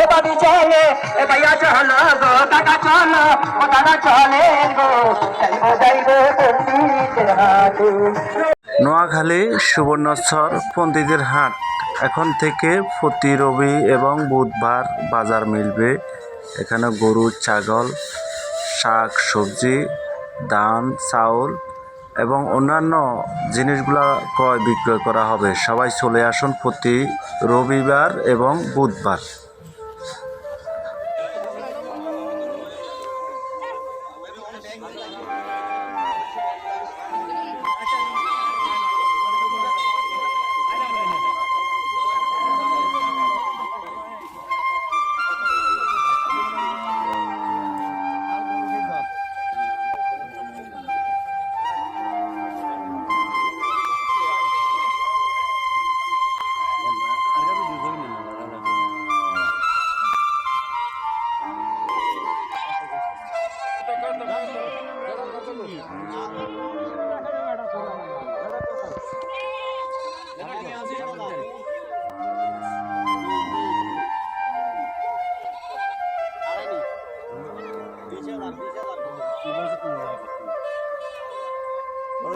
ও বাবি চলে এ ভাইয়া গো চলো, ও দাদা চলে গো, যাইবো পন্ডিতের নোয়াখালী সুবর্ণচর পন্থীদের হাট। এখন থেকে প্রতি রবি এবং বুধবার বাজার মিলবে। এখানে গরু, ছাগল, শাক, সবজি, ধান, চাউল এবং অন্যান্য জিনিসগুলা ক্রয় বিক্রয় করা হবে। সবাই চলে আসুন প্রতি রবিবার এবং বুধবার।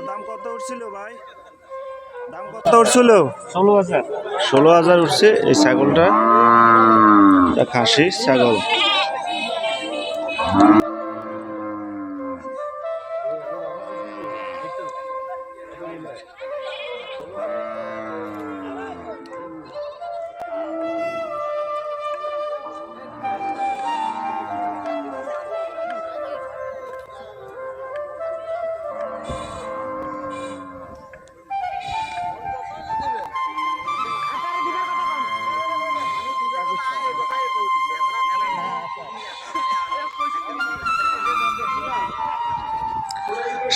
দাম কত উঠছিল ভাই? দাম কত উঠছিল? ষোলো হাজার। ষোলো হাজার উঠছে এই ছাগলটা। খাসি ছাগল।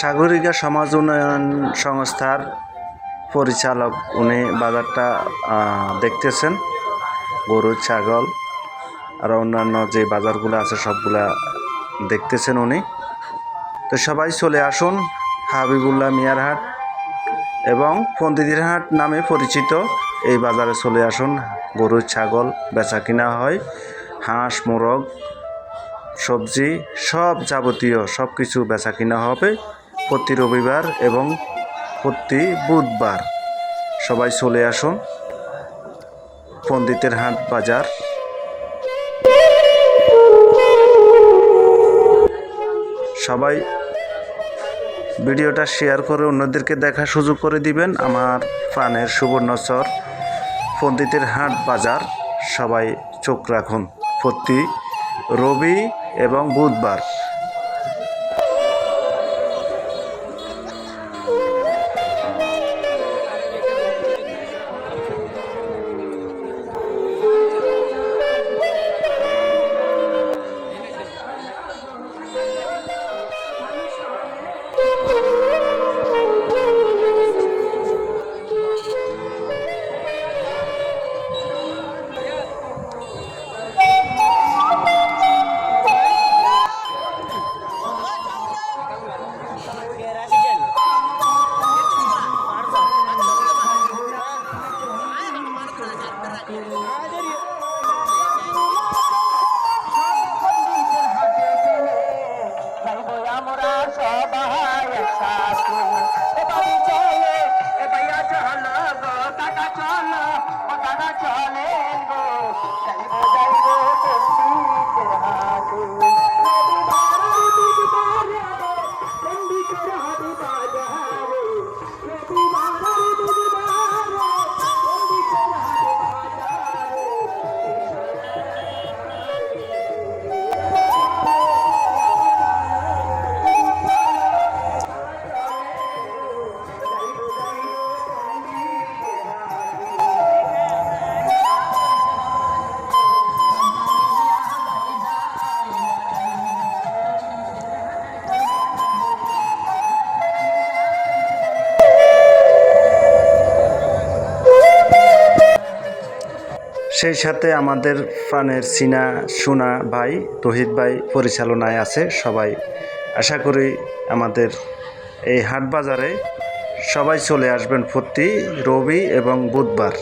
সাগরিকা সমাজ উন্নয়ন সংস্থার পরিচালক, উনি বাজারটা দেখতেছেন। গরু, ছাগল আর অন্যান্য যে বাজারগুলো আছে, সবগুলা দেখতেছেন উনি। তো সবাই চলে আসুন হাবিবুল্লাহ মিয়ারহাট এবং পন্দিদিরহাট নামে পরিচিত। এই বাজারে চলে আসুন। গরু, ছাগল বেচা কিনা হয়, হাঁস, মোরগ, সবজি, সব যাবতীয় সব কিছু বেচা কিনা হবে। প্রতি রবিবার এবং প্রতি বুধবার। সবাই চলে আসুন পণ্ডিতের হাট বাজার। সবাই ভিডিওটা শেয়ার করে অন্যদেরকে দেখা সুযোগ করে দিবেন। আমার প্রাণের সুবর্ণচর পণ্ডিতের হাট বাজার। সবাই চোখ রাখুন। প্রতি রবি এবং বুধবার। সবাই সেই সাথে আমাদের প্রাণের সিনা, সোনা ভাই, তহিদ ভাই পরিচালনায় আছে সবাই। আশা করি আমাদের এই হাট বাজারে সবাই চলে আসবেন প্রতি রবি এবং বুধবার।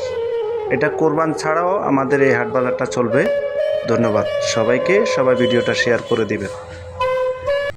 এটা কোরবান ছাড়াও আমাদের এই হাট বাজারটা চলবে। ধন্যবাদ সবাইকে। সবাই ভিডিওটা শেয়ার করে দিবেন।